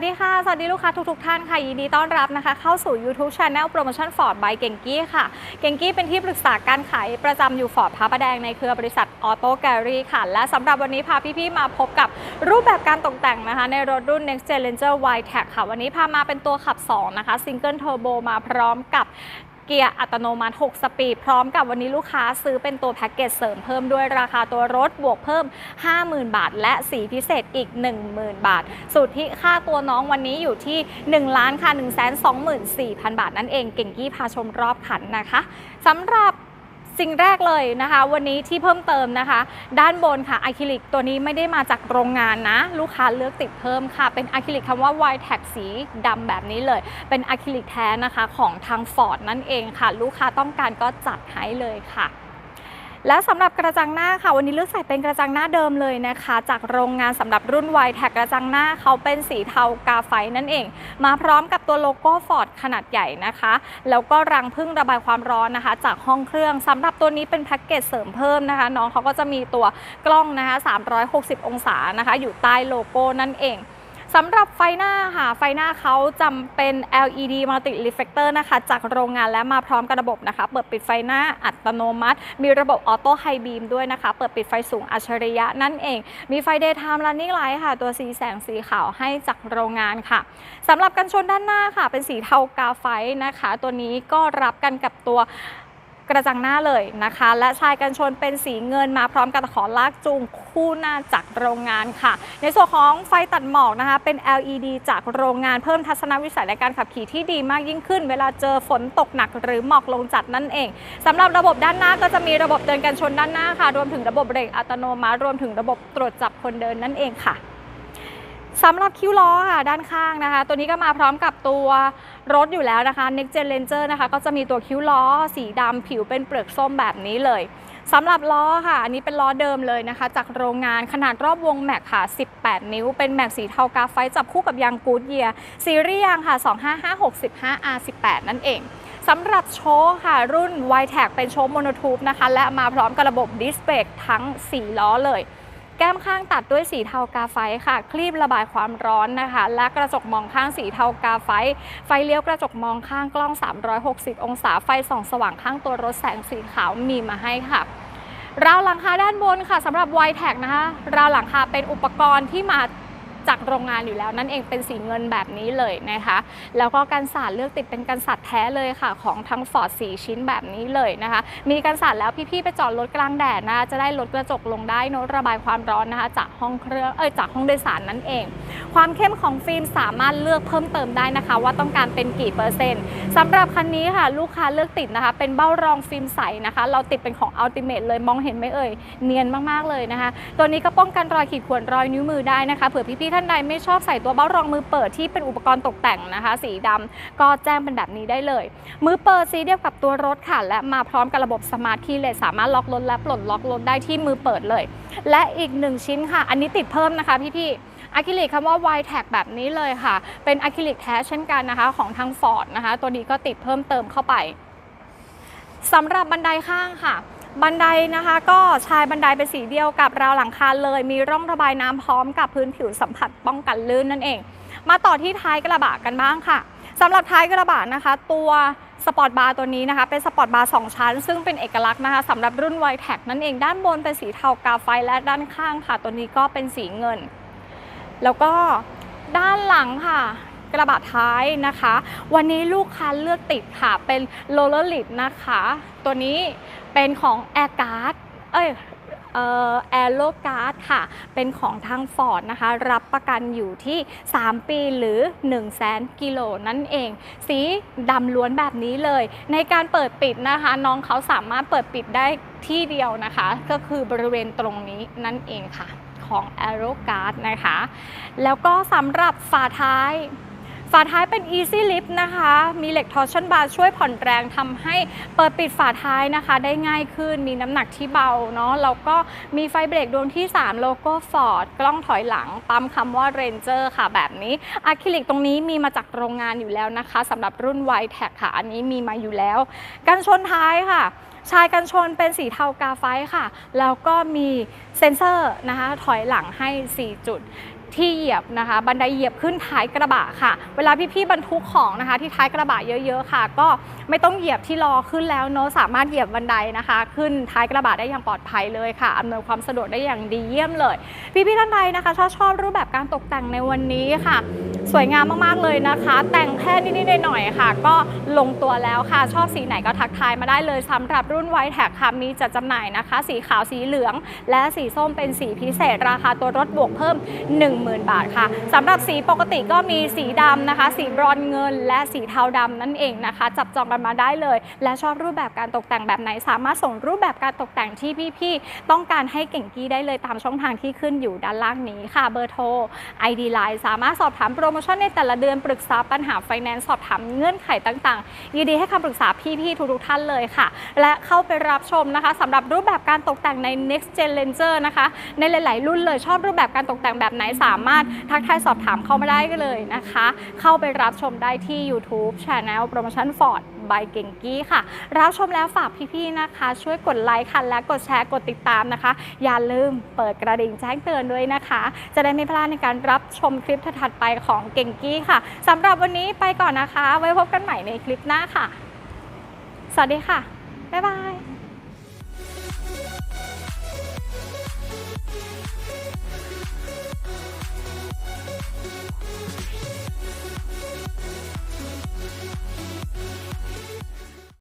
วัสดีค่ะ สวัสดีลูกค้าทุกๆท่านค่ะ ยินดีต้อนรับนะคะ เข้าสู่ YouTube Channel Promotion Ford by เก่งกี้ค่ะ เก่งกี้เป็นที่ปรึกษาการขายประจำอยู่ฟอร์ดพระประแดงในเครือบริษัทออโต้แกลลี่ค่ะ และสำหรับวันนี้พาพี่ๆมาพบกับรูปแบบการตกแต่งนะคะ ในรถรุ่น Next Challenger Y Tech ค่ะ วันนี้พามาเป็นตัวขับ 2 นะคะ Single Turbo มาพร้อมกับ เกียร์อัตโนมัติ 6 สปีด พร้อมกับวันนี้ลูกค้าซื้อเป็นตัวแพ็กเกจเสริมเพิ่มด้วยราคาตัวรถบวกเพิ่ม 50,000 บาท และสีพิเศษอีก 10,000 บาท สุทธิค่าตัวน้องวันนี้อยู่ที่ 1 ล้านค่ะ 124,000 บาทนั่นเอง เก่งกี้พาชมรอบขันนะคะสำหรับ สิ่งแรกเลยนะคะ วันนี้ที่เพิ่มเติมนะคะ ด้านบนค่ะอะคริลิกตัวนี้ไม่ได้มาจากโรงงานนะ ลูกค้าเลือกติดเพิ่มค่ะ เป็นอะคริลิกคำว่า Y t a g สีดำแบบนี้เลย เป็นอะคริลิกแท้นะคะของทาง Ford นั่นเองค่ะ ลูกค้าต้องการก็จัดให้เลยค่ะ และสำหรับกระจังหน้าค่ะ วันนี้เลือกใส่เป็นกระจังหน้าเดิมเลยนะคะ จากโรงงานสำหรับรุ่น Y t a g กกระจังหน้าเขาเป็นสีเทากาไฟนั่นเอง มาพร้อมกับตัวโลโก้ Ford ขนาดใหญ่นะคะ แล้วก็รังพึ่งระบายความร้อนนะคะ จากห้องเครื่องสำหรับตัวนี้เป็นแพ็กเกจเสริมเพิ่มนะคะ น้องเขาก็จะมีตัวกล้องนะคะ 360 องศานะคะ อยู่ใต้โลโก้นั่นเอง สำหรับไฟหน้าค่ะ ไฟหน้าเขาจำเป็น LED Multi Reflector นะคะ จากโรงงานและมาพร้อมกับระบบนะคะ เปิดปิดไฟหน้าอัตโนมัติ มีระบบออโต้ไฮบีมด้วยนะคะ เปิดปิดไฟสูงอัจฉริยะนั่นเอง มีไฟ Daytime Running Light ค่ะ ตัวสีแสงสีขาวให้จากโรงงานค่ะสำหรับกันชนด้านหน้าค่ะ เป็นสีเทากาไฟนะคะ ตัวนี้ก็รับกันกับตัว กระจังหน้าเลยนะคะ และชายกันชนเป็นสีเงินมาพร้อมกับตะขอลากจูงคู่หน้าจากโรงงานค่ะ ในส่วนของไฟตัดหมอกนะคะ เป็น LED จากโรงงานเพิ่มทัศนวิสัยในการขับขี่ที่ดีมากยิ่งขึ้น เวลาเจอฝนตกหนักหรือหมอกลงจัดนั่นเองสำหรับระบบด้านหน้าก็จะมีระบบเตือนกันชนด้านหน้าค่ะ รวมถึงระบบเบรกอัตโนมัติรวมถึงระบบตรวจจับคนเดินนั่นเองค่ะ สำหรับคิ้วล้อค่ะด้านข้างนะคะ ตัวนี้ก็มาพร้อมกับตัวรถอยู่แล้วนะคะ Next Gen Ranger นะคะ ก็จะมีตัวคิ้วล้อ สีดำผิวเป็นเปลือกส้มแบบนี้เลยสำหรับล้อค่ะ อันนี้เป็นล้อเดิมเลยนะคะ จากโรงงานขนาดรอบวงแม็กค่ะ 18 นิ้ว เป็นแม็กสีเทากาไฟจับคู่กับยางกูดเยียซีรีส์ยางค่ะ 25565 R18 นั่นเองสำหรับโชคค่ะ รุ่น y t a g เป็นโชคโมโนทูบนะคะ และมาพร้อมกับระบบดิสเบรกทั้ง 4 ล้อเลย แก้มข้างตัดด้วยสีเทากาไฟค่ะ คลีบระบายความร้อนนะคะ และกระจกมองข้างสีเทากาไฟ ไฟเลี้ยวกระจกมองข้างกล้อง 360 องศา ไฟส่องสว่างข้างตัวรถแสงสีขาวมีมาให้ค่ะราวหลังคาด้านบนค่ะสำหรับไวแท็กนะคะราวหลังคาเป็นอุปกรณ์ที่มา จากโรงงานอยู่แล้วนั่นเองเป็นสีเงินแบบนี้เลยนะคะ แล้วก็กันสาดเลือกติดเป็นกันสาดแท้เลยค่ะ ของทั้งฟอร์ดสีชิ้นแบบนี้เลยนะคะ มีกันสาดแล้วพี่ๆไปจอดรถกลางแดดนะจะได้ลดกระจกลงได้น้ตระบายความร้อนนะคะจากห้องเครื่องเอ้ยจากห้องโดยสารนั่นเอง ความเข้มของฟิล์มสามารถเลือกเพิ่มเติมได้นะคะ ว่าต้องการเป็นกี่เปอร์เซ็นต์สำหรับคันนี้ค่ะ ลูกค้าเลือกติดนะคะ เป็นเบ้ารองฟิล์มใสนะคะ เราติดเป็นของ Ultimate เลยมองเห็นไหมเอ่ยเนียนมากๆเลยนะคะ ตัวนี้ก็ป้องกันรอยขีดข่วนรอยนิ้วมือได้นะคะเผื่อพี่ๆท่านใดไม่ชอบใส่ตัวเบ้ารองมือเปิดที่เป็นอุปกรณ์ตกแต่งนะคะ สีดำก็แจ้งเป็นแบบนี้ได้เลย มือเปิดสีเดียวกับตัวรถค่ะ และมาพร้อมกับระบบสมาร์ทคีย์เลสสามารถล็อกรถและปลดล็อกรถได้ที่มือเปิดเลย และอีกหนึ่งชิ้นค่ะ อันนี้ติดเพิ่มนะคะพี่ๆอะคริลิกคำว่า y t a g แบบนี้เลยค่ะ เป็นอะคริลิกแท้เช่นกันนะคะ ของทาง Ford นะคะ ตัวนี้ก็ติดเพิ่มเติมเข้าไปสำหรับบันไดข้างค่ะ บันไดนะคะ ก็ชายบันไดเป็นสีเดียวกับราวหลังคาเลย มีร่องระบายน้ำพร้อมกับพื้นผิวสัมผัสป้องกันลื่นนั่นเอง มาต่อที่ท้ายกระบะกันบ้างค่ะสำหรับท้ายกระบะนะคะ ตัวสปอร์ตบาร์ตัวนี้นะคะ เป็นสปอร์ตบาร์2ชั้น ซึ่งเป็นเอกลักษณ์นะคะสำหรับรุ่น y t a g นั่นเองด้านบนเป็นสีเทากาไฟและด้านข้างค่ะ ตัวนี้ก็เป็นสีเงิน แล้วก็ด้านหลังค่ะ กระบะท้ายนะคะ วันนี้ลูกค้าเลือกติดค่ะ เป็นโรลเลอร์ลิดนะคะ ตัวนี้เป็นของ Air Guard เอ้ยเอ่อแอโรการ์ดค่ะ เป็นของทางฟอร์ดนะคะ รับประกันอยู่ที่ 3 ปีหรือ 1 0 0 0 0แสนกิโลนั่นเอง สีดำล้วนแบบนี้เลย ในการเปิดปิดนะคะ น้องเขาสามารถเปิดปิดได้ที่เดียวนะคะ ก็คือบริเวณตรงนี้นั่นเองค่ะ ของ a e r o Guard นะคะ แล้วก็สำหรับฝาท้าย ฝาท้ายเป็น Easy Lift นะคะ มีเหล็ก torsion bar ช่วยผ่อนแรงทำให้เปิดปิดฝาท้ายนะคะ ได้ง่ายขึ้น มีน้ำหนักที่เบาเนาะ แล้วก็มีไฟเบรกดวงที่ 3 โลโก้ Ford กล้องถอยหลัง ปั๊มคำว่า Ranger ค่ะแบบนี้อะคริลิกตรงนี้มีมาจากโรงงานอยู่แล้วนะคะสำหรับรุ่น y t a g ค่ะ อันนี้มีมาอยู่แล้ว กันชนท้ายค่ะชายกันชนเป็นสีเทากาไฟค่ะ แล้วก็มีเซ็นเซอร์นะคะ ถอยหลังให้ 4 จุด ที่เหยียบนะคะ บันไดเหยียบขึ้นท้ายกระบะค่ะ เวลาพี่ๆบรรทุกของนะคะ ที่ท้ายกระบะเยอะๆค่ะ ก็ไม่ต้องเหยียบที่ล้อขึ้นแล้วเนาะสามารถเหยียบบันไดนะคะ ขึ้นท้ายกระบะได้อย่างปลอดภัยเลยค่ะอำนวยความสะดวกได้อย่างดีเยี่ยมเลย พี่ๆท่านใดนะคะชอบชอบรูปแบบการตกแต่งในวันนี้ค่ะ สวยงามมากๆเลยนะคะ แต่งแค่นิดๆหน่อยๆค่ะ ก็ลงตัวแล้วค่ะ ชอบสีไหนก็ทักทายมาได้เลยสำหรับรุ่นไวแท็กค่ะมีจัดจำหน่ายนะคะ สีขาวสีเหลือง และสีส้มเป็นสีพิเศษ ราคาตัวรถบวกเพิ่ม 10,000 บาทค่ะสำหรับสีปกติก็มีสีดำนะคะ สีบรอนเงิน และสีเทาดำนั่นเองนะคะ จับจองกันมาได้เลย และชอบรูปแบบการตกแต่งแบบไหนสามารถส่งรูปแบบการตกแต่งที่พี่ๆต้องการให้เก่งกี้ได้เลยตามช่องทางที่ขึ้นอยู่ด้านล่างนี้ค่ะเบอร์โทร ID Line สามารถสอบถามโปรโมชั่นในแต่ละเดือนปรึกษาปัญหาไฟแนนซ์สอบถามเงื่อนไขต่างๆ ยินดีให้คำปรึกษาพี่ๆทุกๆท่านเลยค่ะ และเข้าไปรับชมนะคะสำหรับรูปแบบการตกแต่งใน Next Gen Ranger นะคะ ในหลาย ๆ รุ่นเลยชอบรูปแบบการตกแต่งแบบไหนสามารถทักทายสอบถามเข้ามาได้เลยนะคะ เข้าไปรับชมได้ที่ YouTube Channel Promotion Ford บายเก่งกี้ค่ะ รับชมแล้วฝากพี่ๆนะคะ ช่วยกดไลค์ค่ะ และกดแชร์กดติดตามนะคะ อย่าลืมเปิดกระดิ่งแจ้งเตือนด้วยนะคะ จะได้ไม่พลาดในการรับชมคลิปถัดไปของเก่งกี้ค่ะสำหรับวันนี้ไปก่อนนะคะ ไว้พบกันใหม่ในคลิปหน้าค่ะ สวัสดีค่ะ บ๊ายบาย